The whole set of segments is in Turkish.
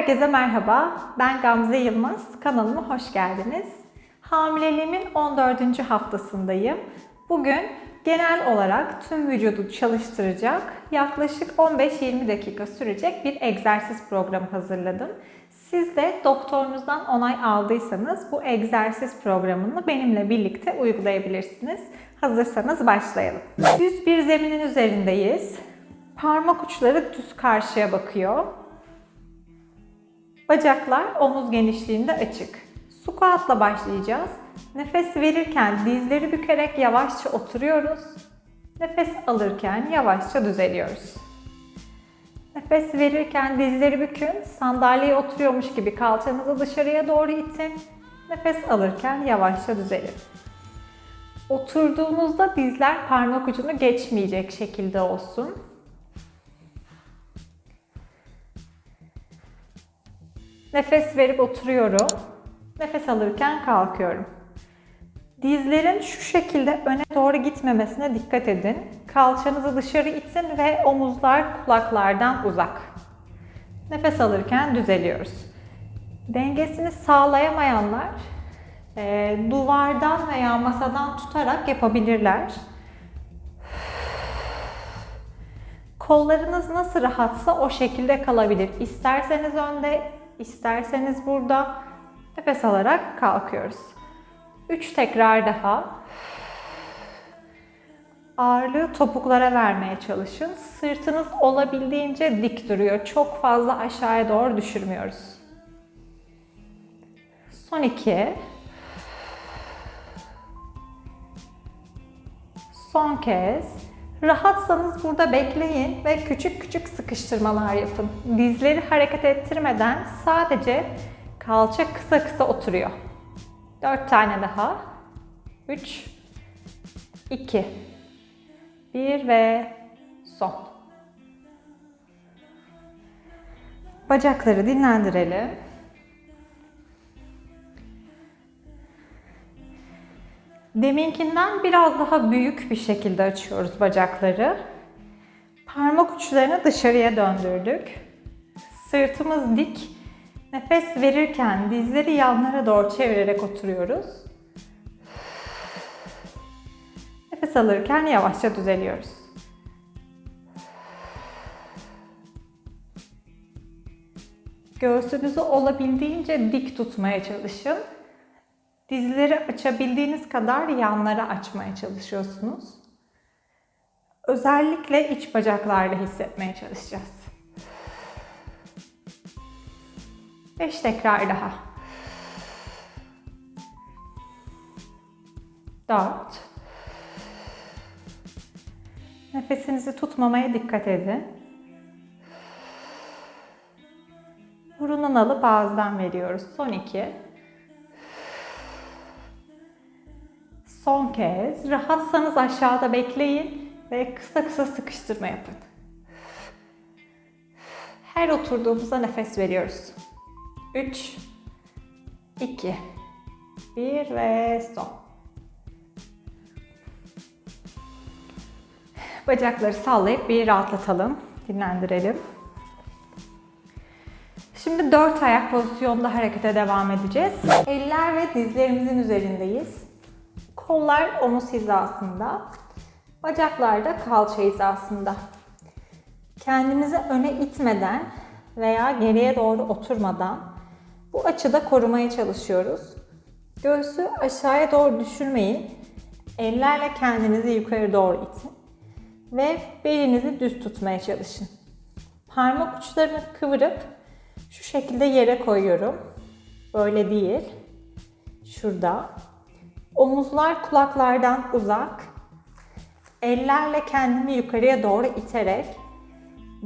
Herkese merhaba. Ben Gamze Yılmaz. Kanalıma hoş geldiniz. Hamileliğimin 14. haftasındayım. Bugün genel olarak tüm vücudu çalıştıracak yaklaşık 15-20 dakika sürecek bir egzersiz programı hazırladım. Siz de doktorunuzdan onay aldıysanız bu egzersiz programını benimle birlikte uygulayabilirsiniz. Hazırsanız başlayalım. Düz bir zeminin üzerindeyiz. Parmak uçları düz karşıya bakıyor. Bacaklar omuz genişliğinde açık. Squat'la başlayacağız. Nefes verirken dizleri bükerek yavaşça oturuyoruz. Nefes alırken yavaşça düzeliyoruz. Nefes verirken dizleri bükün, sandalyeye oturuyormuş gibi kalçanızı dışarıya doğru itin. Nefes alırken yavaşça düzelin. Oturduğunuzda dizler parmak ucunu geçmeyecek şekilde olsun. Nefes verip oturuyorum. Nefes alırken kalkıyorum. Dizlerin şu şekilde öne doğru gitmemesine dikkat edin. Kalçanızı dışarı itin ve omuzlar kulaklardan uzak. Nefes alırken düzeliyoruz. Dengesini sağlayamayanlar e, duvardan veya masadan tutarak yapabilirler. Kollarınız nasıl rahatsa o şekilde kalabilir. İsterseniz önde, isterseniz burada nefes alarak kalkıyoruz. 3 tekrar daha. Ağırlığı topuklara vermeye çalışın. Sırtınız olabildiğince dik duruyor. Çok fazla aşağıya doğru düşürmüyoruz. Son iki. Son kez. Rahatsanız burada bekleyin ve küçük küçük sıkıştırmalar yapın. Dizleri hareket ettirmeden sadece kalça kısa kısa oturuyor. 4 tane daha. 3 2 1 ve son. Bacakları dinlendirelim. Deminkinden biraz daha büyük bir şekilde açıyoruz bacakları. Parmak uçlarını dışarıya döndürdük. Sırtımız dik. Nefes verirken dizleri yanlara doğru çevirerek oturuyoruz. Nefes alırken yavaşça düzeliyoruz. Göğsünüzü olabildiğince dik tutmaya çalışın. Dizleri açabildiğiniz kadar yanlara açmaya çalışıyorsunuz. Özellikle iç bacaklarda hissetmeye çalışacağız. 5 tekrar daha. 4 Nefesinizi tutmamaya dikkat edin. Burundan alıp ağızdan veriyoruz. Son 2 Son kez. Rahatsanız aşağıda bekleyin ve kısa kısa sıkıştırma yapın. Her oturduğumuzda nefes veriyoruz. 3 2 1 ve son. Bacakları sallayıp bir rahatlatalım, dinlendirelim. Şimdi dört ayak pozisyonda harekete devam edeceğiz. Eller ve dizlerimizin üzerindeyiz. Kollar omuz hizasında, bacaklar da kalça hizasında. Kendimizi öne itmeden veya geriye doğru oturmadan bu açıda korumaya çalışıyoruz. Göğsü aşağıya doğru düşürmeyin. Ellerle kendinizi yukarı doğru itin. Ve belinizi düz tutmaya çalışın. Parmak uçlarını kıvırıp şu şekilde yere koyuyorum. Böyle değil. Şurada. Omuzlar kulaklardan uzak. Ellerle kendimi yukarıya doğru iterek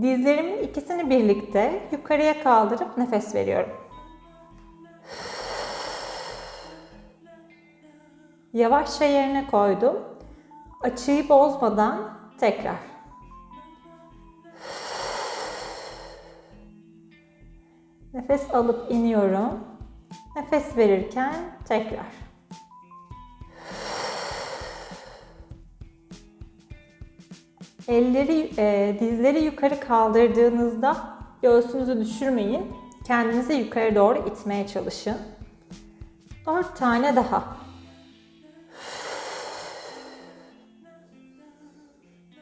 dizlerimin ikisini birlikte yukarıya kaldırıp nefes veriyorum. Yavaşça yerine koydum. Açıyı bozmadan tekrar. Nefes alıp iniyorum. Nefes verirken tekrar. Elleri, e, dizleri yukarı kaldırdığınızda göğsünüzü düşürmeyin. Kendinizi yukarı doğru itmeye çalışın. 4 tane daha.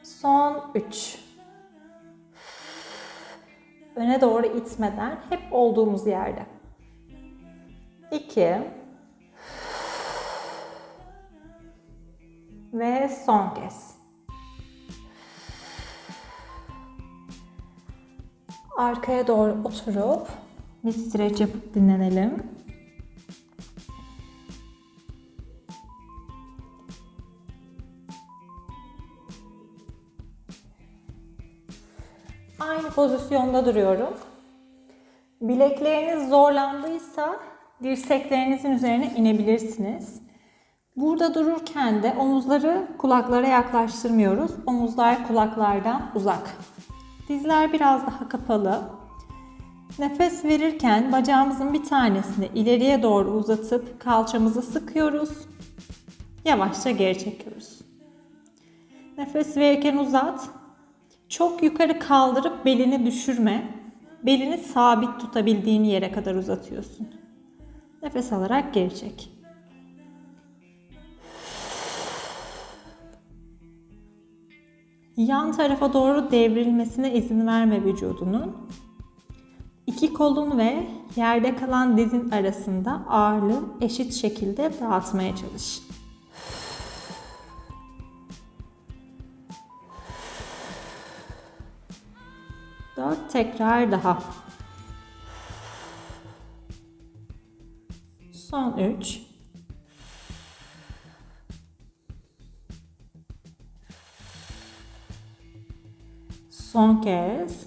Son 3. Öne doğru itmeden hep olduğumuz yerde. 2 ve son kez. Arkaya doğru oturup bir streç yapıp dinlenelim. Aynı pozisyonda duruyorum. Bilekleriniz zorlandıysa dirseklerinizin üzerine inebilirsiniz. Burada dururken de omuzları kulaklara yaklaştırmıyoruz. Omuzlar kulaklardan uzak. Dizler biraz daha kapalı. Nefes verirken bacağımızın bir tanesini ileriye doğru uzatıp kalçamızı sıkıyoruz. Yavaşça geri çekiyoruz. Nefes verirken uzat. Çok yukarı kaldırıp belini düşürme. Belini sabit tutabildiğin yere kadar uzatıyorsun. Nefes alarak geri çek. Yan tarafa doğru devrilmesine izin verme vücudunun. İki kolun ve yerde kalan dizin arasında ağırlığı eşit şekilde dağıtmaya çalış. Dört tekrar daha. Son üç. Son kez.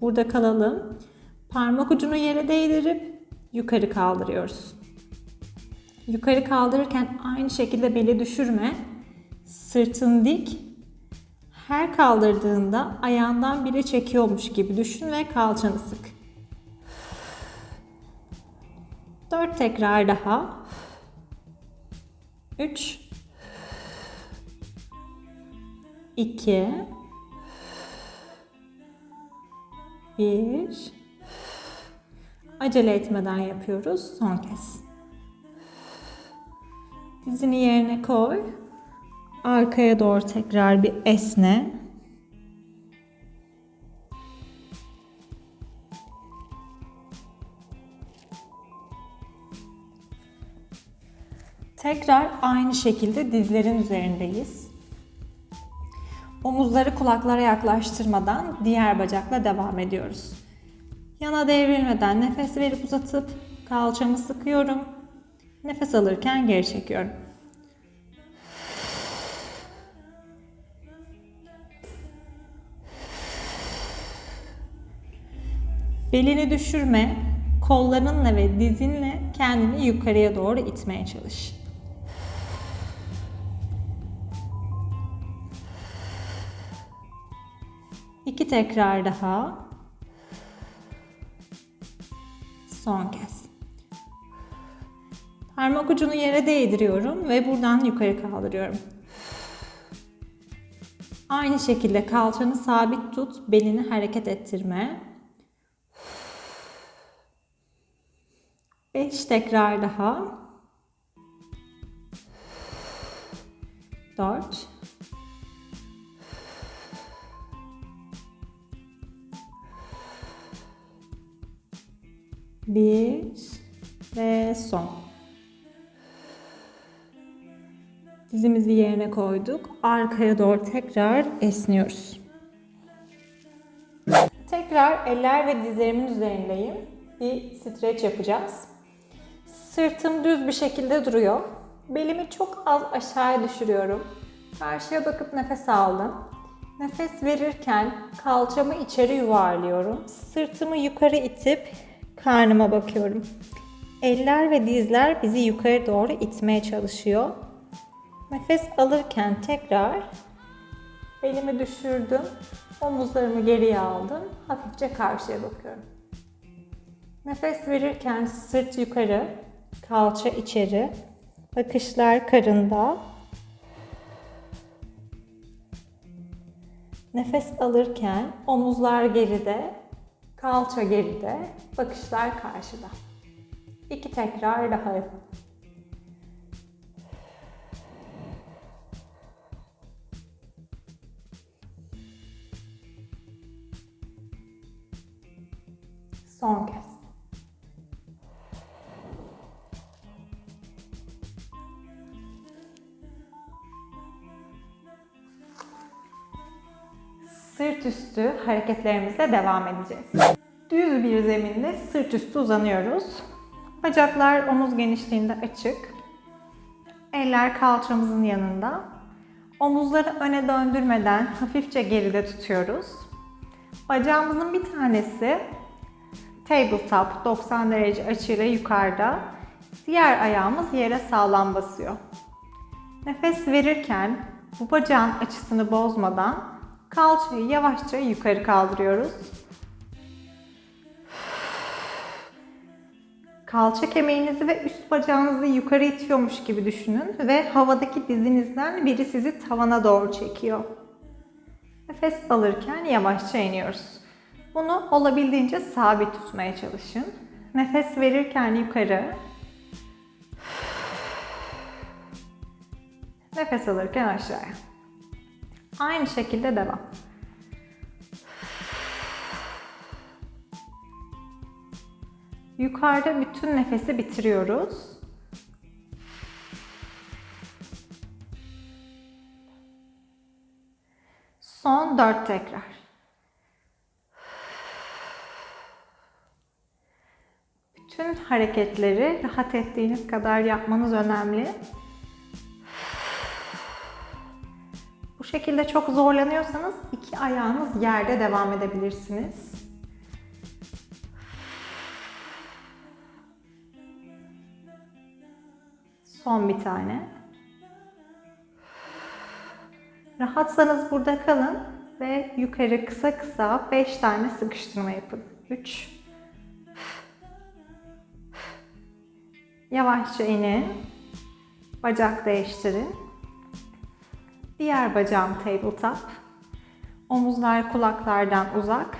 Burada kalalım. Parmak ucunu yere değdirip yukarı kaldırıyoruz. Yukarı kaldırırken aynı şekilde beli düşürme. Sırtın dik. Her kaldırdığında ayağından biri çekiyormuş gibi düşün ve kalçanı sık. Dört tekrar daha. Üç. İki. Bir. Acele etmeden yapıyoruz. Son kez. Dizini yerine koy. Arkaya doğru tekrar bir esne. Tekrar aynı şekilde dizlerin üzerindeyiz. Omuzları kulaklara yaklaştırmadan diğer bacakla devam ediyoruz. Yana devrilmeden nefes verip uzatıp kalçamı sıkıyorum. Nefes alırken geri çekiyorum. Belini düşürme, kollarınla ve dizinle kendini yukarıya doğru itmeye çalış. Tekrar daha. Son kez. Parmak ucunu yere değdiriyorum ve buradan yukarı kaldırıyorum. Aynı şekilde kalçanı sabit tut, belini hareket ettirme. 5 tekrar daha. 4 Bir ve son. Dizimizi yerine koyduk. Arkaya doğru tekrar esniyoruz. Tekrar eller ve dizlerimin üzerindeyim. Bir streç yapacağız. Sırtım düz bir şekilde duruyor. Belimi çok az aşağıya düşürüyorum. Karşıya bakıp nefes aldım. Nefes verirken kalçamı içeri yuvarlıyorum. Sırtımı yukarı itip karnıma bakıyorum. Eller ve dizler bizi yukarı doğru itmeye çalışıyor. Nefes alırken tekrar belimi düşürdüm. Omuzlarımı geriye aldım. Hafifçe karşıya bakıyorum. Nefes verirken sırt yukarı, kalça içeri, bakışlar karında. Nefes alırken omuzlar geride, Kalça geride, bakışlar karşıda. İki tekrar daha yapalım. Son kez. Üstü hareketlerimizle devam edeceğiz. Düz bir zeminde sırt üstü uzanıyoruz. Bacaklar omuz genişliğinde açık. Eller kalçamızın yanında. Omuzları öne döndürmeden hafifçe geride tutuyoruz. Bacağımızın bir tanesi tabletop 90 derece açıyla yukarıda. Diğer ayağımız yere sağlam basıyor. Nefes verirken bu bacağın açısını bozmadan kalçayı yavaşça yukarı kaldırıyoruz. Kalça kemiğinizi ve üst bacağınızı yukarı itiyormuş gibi düşünün ve havadaki dizinizden biri sizi tavana doğru çekiyor. Nefes alırken yavaşça iniyoruz. Bunu olabildiğince sabit tutmaya çalışın. Nefes verirken yukarı. Nefes alırken aşağıya. Aynı şekilde devam. Yukarıda bütün nefesi bitiriyoruz. Son 4 tekrar. Bütün hareketleri rahat ettiğiniz kadar yapmanız önemli. Şekilde çok zorlanıyorsanız iki ayağınız yerde devam edebilirsiniz. Son bir tane. Rahatsanız burada kalın ve yukarı kısa kısa 5 tane sıkıştırma yapın. 3 Yavaşça inin. Bacak değiştirin. Diğer bacağım tabletop. Omuzlar kulaklardan uzak.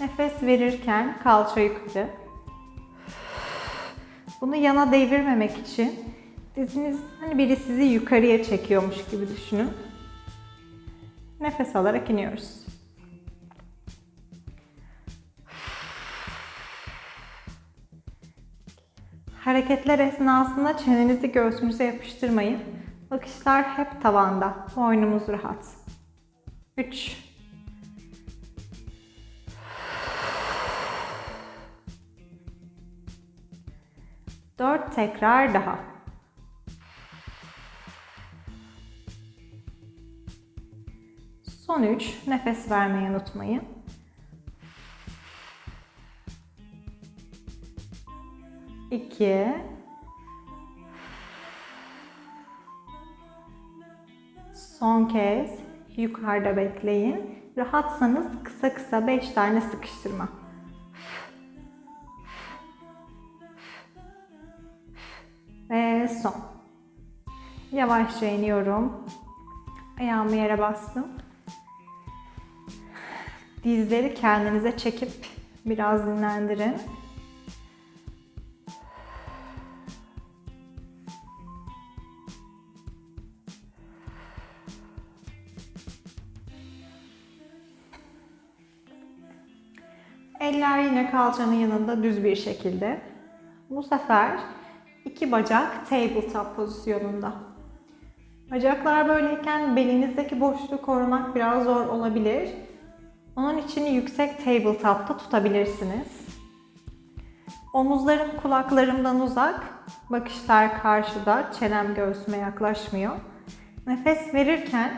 Nefes verirken kalça yukarı. Bunu yana devirmemek için diziniz hani biri sizi yukarıya çekiyormuş gibi düşünün. Nefes alarak iniyoruz. Hareketler esnasında çenenizi göğsünüze yapıştırmayın. Bakışlar hep tavanda. Boynumuz rahat. 3 4 tekrar daha. Son 3 nefes vermeyi unutmayın. İki, Son kez yukarıda bekleyin. Rahatsanız kısa kısa 5 tane sıkıştırma. Ve son. Yavaşça iniyorum. Ayağımı yere bastım. Dizleri kendinize çekip biraz dinlendirin. Eller yine kalçanın yanında düz bir şekilde. Bu sefer iki bacak tabletop pozisyonunda. Bacaklar böyleyken belinizdeki boşluğu korumak biraz zor olabilir. Onun için yüksek tabletop'ta tutabilirsiniz. Omuzlarım kulaklarımdan uzak, bakışlar karşıda, çenem göğsüme yaklaşmıyor. Nefes verirken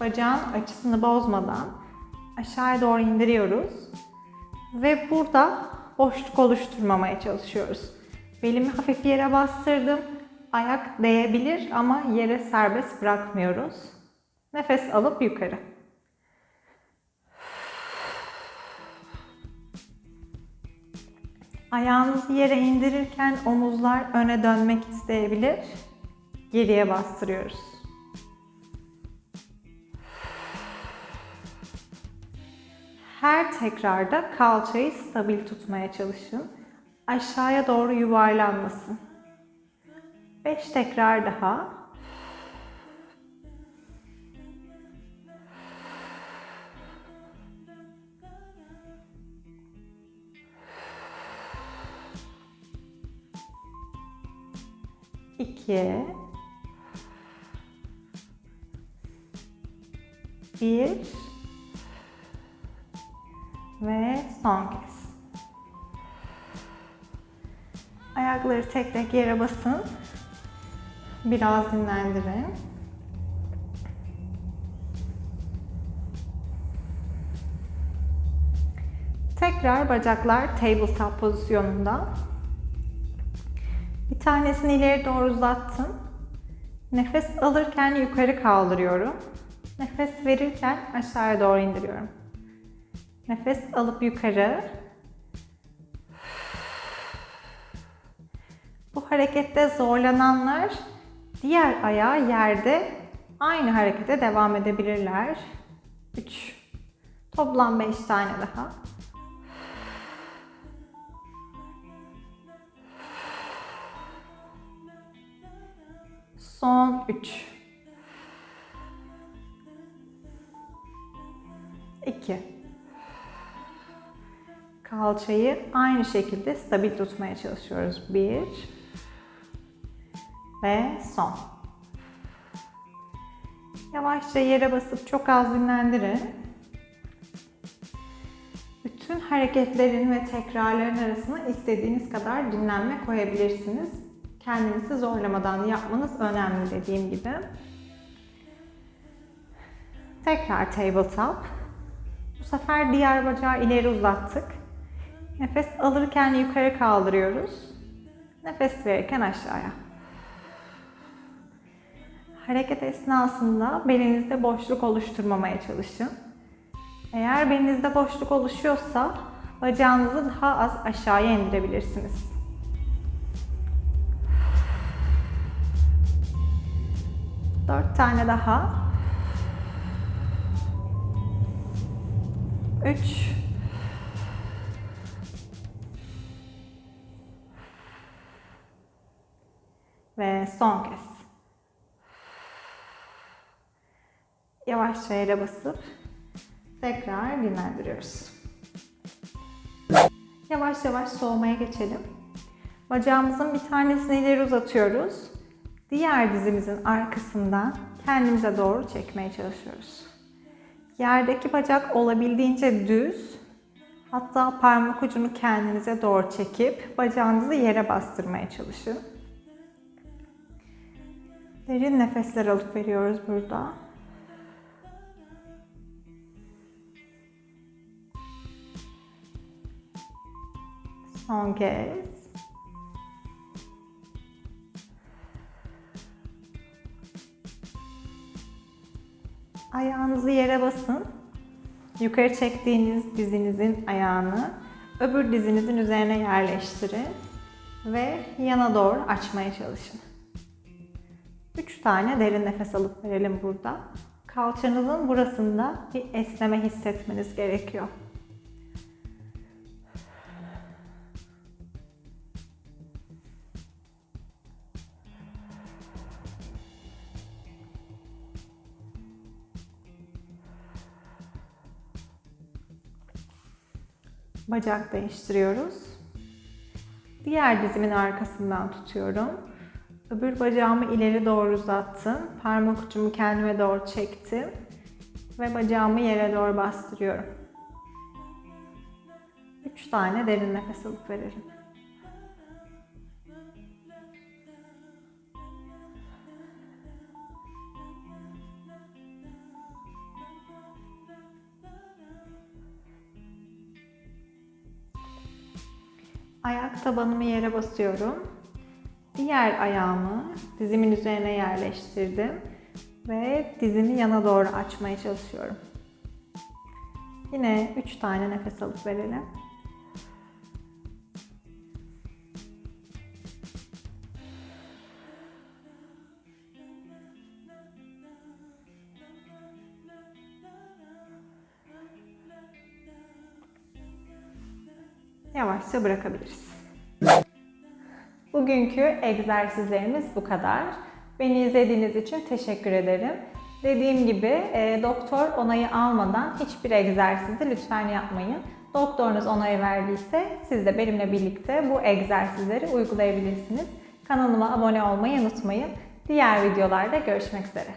bacağın açısını bozmadan aşağıya doğru indiriyoruz. Ve burada boşluk oluşturmamaya çalışıyoruz. Belimi hafif yere bastırdım. Ayak değebilir ama yere serbest bırakmıyoruz. Nefes alıp yukarı. Ayağınızı yere indirirken omuzlar öne dönmek isteyebilir. Geriye bastırıyoruz. Her tekrarda kalçayı stabil tutmaya çalışın. Aşağıya doğru yuvarlanmasın. 5 tekrar daha. İki. Bir. Ve son kez. Ayakları tek tek yere basın. Biraz dinlendirin. Tekrar bacaklar tabletop pozisyonunda. Bir tanesini ileri doğru uzattım. Nefes alırken yukarı kaldırıyorum. Nefes verirken aşağıya doğru indiriyorum. Nefes alıp yukarı. Bu harekette zorlananlar diğer ayağı yerde aynı harekete devam edebilirler. 3 Toplam 5 tane daha. Son 3 2 Kalçayı aynı şekilde stabil tutmaya çalışıyoruz. 1 ve son. Yavaşça yere basıp çok az dinlendirin. Bütün hareketlerin ve tekrarların arasına istediğiniz kadar dinlenme koyabilirsiniz. Kendinizi zorlamadan yapmanız önemli dediğim gibi. Tekrar tabletop. Bu sefer diğer bacağı ileri uzattık. Nefes alırken yukarı kaldırıyoruz. Nefes verirken aşağıya. Hareket esnasında belinizde boşluk oluşturmamaya çalışın. Eğer belinizde boşluk oluşuyorsa bacağınızı daha az aşağıya indirebilirsiniz. Dört tane daha. Üç. Ve son kez. Yavaşça yere basıp tekrar dinlendiriyoruz. Yavaş yavaş soğumaya geçelim. Bacağımızın bir tanesini ileri uzatıyoruz. Diğer dizimizin arkasından kendimize doğru çekmeye çalışıyoruz. Yerdeki bacak olabildiğince düz, hatta parmak ucunu kendinize doğru çekip bacağınızı yere bastırmaya çalışın. Derin nefesler alıp veriyoruz burada. Son kez. Ayağınızı yere basın. Yukarı çektiğiniz dizinizin ayağını öbür dizinizin üzerine yerleştirin ve yana doğru açmaya çalışın. 3 tane derin nefes alıp verelim burada. Kalçanızın burasında bir esneme hissetmeniz gerekiyor. Bacak değiştiriyoruz. Diğer dizimin arkasından tutuyorum. Öbür bacağımı ileri doğru uzattım. Parmak ucumu kendime doğru çektim. Ve bacağımı yere doğru bastırıyorum. 3 tane derin nefes alıp verelim. Ayak tabanımı yere basıyorum. Diğer ayağımı dizimin üzerine yerleştirdim ve dizimi yana doğru açmaya çalışıyorum. Yine 3 tane nefes alıp verelim. yavaşça bırakabiliriz. Bugünkü egzersizlerimiz bu kadar. Beni izlediğiniz için teşekkür ederim. Dediğim gibi e, doktor onayı almadan hiçbir egzersizi lütfen yapmayın. Doktorunuz onayı verdiyse siz de benimle birlikte bu egzersizleri uygulayabilirsiniz. Kanalıma abone olmayı unutmayın. Diğer videolarda görüşmek üzere.